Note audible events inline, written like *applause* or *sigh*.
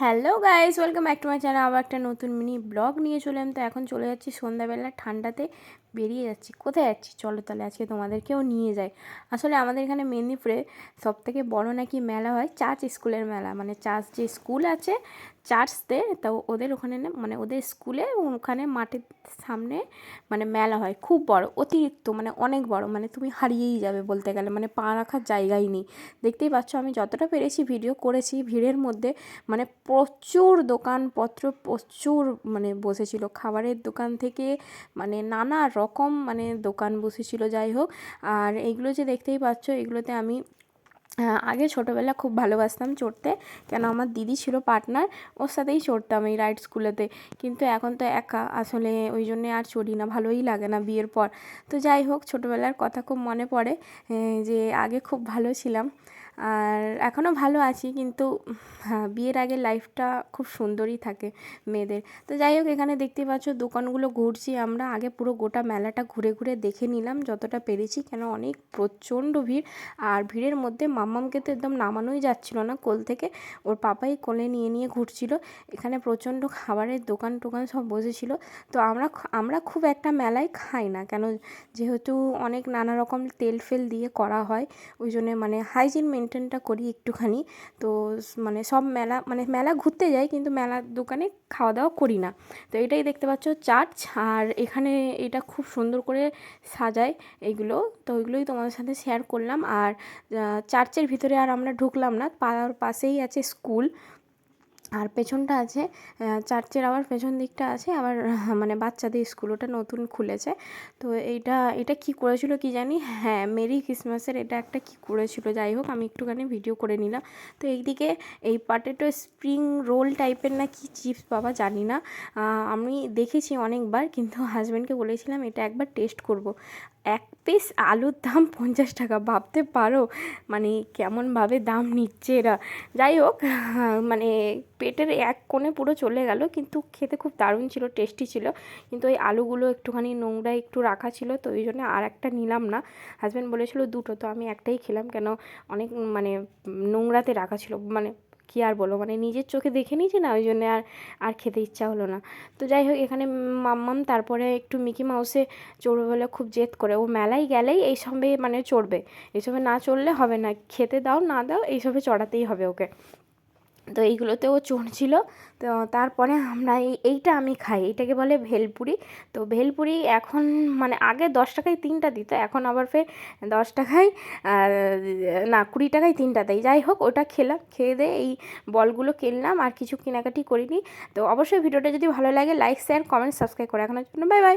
Hello guys, welcome back to my channel. আবার একটা নতুন মিনি ব্লগ নিয়ে চলে তো এখন চলে যাচ্ছি সন্ধ্যাবেলা ঠান্ডাতে বেরিয়ে যাচ্ছি। কোথায় যাচ্ছি? চলো তাহলে আজকে তোমাদেরকেও নিয়ে যায় আসলে আমাদের এখানে মেদিনীপুরে সবথেকে বড়ো নাকি মেলা হয়? চার্চ স্কুলের মেলা। মানে চার্চ যে স্কুল আছে চার্চতে তো ওদের ওখানে মানে ওদের স্কুলে ওখানে মাঠের সামনে মানে মেলা হয়। খুব বড়, অতিরিক্ত মানে অনেক বড় মানে তুমি হারিয়েই যাবে বলতে গেলে মানে পা রাখার জায়গাই নেই। দেখতেই পাচ্ছ আমি যতটা পেরেছি ভিডিও করেছি, ভিড়ের মধ্যে মানে প্রচুর দোকানপত্র, প্রচুর মানে বসেছিল। খাবারের দোকান থেকে মানে নানা রকম মানে দোকান বসেছিল, যাই হোক। আর এইগুলো যে দেখতেই পাচ্ছ, এগুলোতে আমি আগে ছোটোবেলা খুব ভালোবাসতাম চড়তে। কেন? আমার দিদি ছিল পার্টনার, ওর সাথেই চড়তাম এই রাইড স্কুলেতে। কিন্তু এখন তো একা, আসলে ওই জন্যে আর চড়ি না, ভালোই লাগে না বিয়ের পর। তো যাই হোক, ছোটোবেলার কথা খুব মনে পড়ে যে আগে খুব ভালো ছিলাম। আর এখনও ভালো আছি, কিন্তু হ্যাঁ বিয়ের আগে লাইফটা খুব সুন্দরই থাকে মেয়েদের। তো যাই হোক, এখানে দেখতেই পাচ্ছ দোকানগুলো ঘুরছি আমরা। আগে পুরো গোটা মেলাটা ঘুরে ঘুরে দেখে নিলাম, যতটা পেরেছি, কেন অনেক প্রচণ্ড ভিড়। আর ভিড়ের মধ্যে মাম্মামকে তো একদম নামানোই যাচ্ছিল না কোল থেকে, ওর পাপাই কোলে নিয়ে নিয়ে ঘুরছিল। এখানে প্রচণ্ড খাবারের দোকান টোকান সব বসেছিল। তো আমরা আমরা খুব একটা মেলায় খাই না, কেন যেহেতু অনেক নানা রকম তেল ফেল দিয়ে করা হয়, ওই জন্যে মানে হাইজিন মেনটেনটা করি একটুখানি। তো মানে সব মেলা মানে মেলা ঘুরতে যাই কিন্তু মেলার দোকানে খাওয়া দাওয়া করি না। তো এটাই দেখতে পাচ্ছ চার্চ আর এখানে এটা খুব সুন্দর করে সাজায় এগুলো। তো ওইগুলোই তোমাদের সাথে শেয়ার করলাম। আর চার্চের ভিতরে আর আমরা ঢুকলাম না। পাড়ার পাশেই আছে স্কুল আর পেছনটা আছে চার্চের আবার পেছন দিকটা আছে, আবার *laughs* মানে বাচ্চাদের স্কুল ওটা নতুন খুলেছে। তো এইটা, এটা কি করেছিল কি জানি? হ্যাঁ মেরি ক্রিসমাসের এটা একটা কি করেছিল, যাই হোক, আমি একটুখানি ভিডিও করে নিলাম। তো এইদিকে এই পাটেটো স্প্রিং রোল টাইপের না কি চিপস বাবা জানি না। আমি দেখেছি অনেকবার, কিন্তু হাজব্যান্ডকে বলেছিলাম এটা একবার টেস্ট করব। এক পিস আলুর দাম পঞ্চাশ টাকা, ভাবতে পারো? মানে কেমনভাবে দাম নিচ্ছে এরা? যাই হোক *laughs* মানে পেটের এক কোণে পুরো চলে গেল, কিন্তু খেতে খুব দারুণ ছিল টেস্টি ছিল। কিন্তু ওই আলুগুলো একটুখানি নোংরা একটু রাখা ছিল, তো ওই জন্য আর একটা নিলাম না। হাজব্যান্ড বলেছিল দুটো, তো আমি একটাই খেলাম, কেন অনেক মানে নোংরাতে রাখা ছিল। মানে কী আর বলো মানে নিজের চোখে দেখে নিয়েছি না, ওই জন্য আর আর খেতে ইচ্ছা হলো না। তো যাই হোক, এখানে মাম্মাম, তারপরে একটু মিকি মাউসে চড়বে বলে খুব জেদ করে। ও মেলায় গেলেই এই এইসবে মানে চড়বে। এইসবে না চড়লে হবে না, খেতে দাও না দাও এইসবে চড়াতেই হবে ওকে। তো এইগুলোতেও ছিল। তো তারপরে আমরা এই, এইটা আমি খাই। এইটাকে বলে ভেলপুরি। তো ভেলপুরি এখন মানে আগে দশ টাকায় তিনটা দিত, এখন আবার ফের দশ টাকায় না, কুড়ি টাকায় তিনটা দেয়। যাই হোক, ওটা খেলাম, খেয়ে দিয়ে এই বলগুলো কিনলাম, আর কিছু কেনাকাটি করিনি। তো অবশ্যই ভিডিওটা যদি ভালো লাগে লাইক শেয়ার কমেন্ট সাবস্ক্রাইব করে জন্য। Bye bye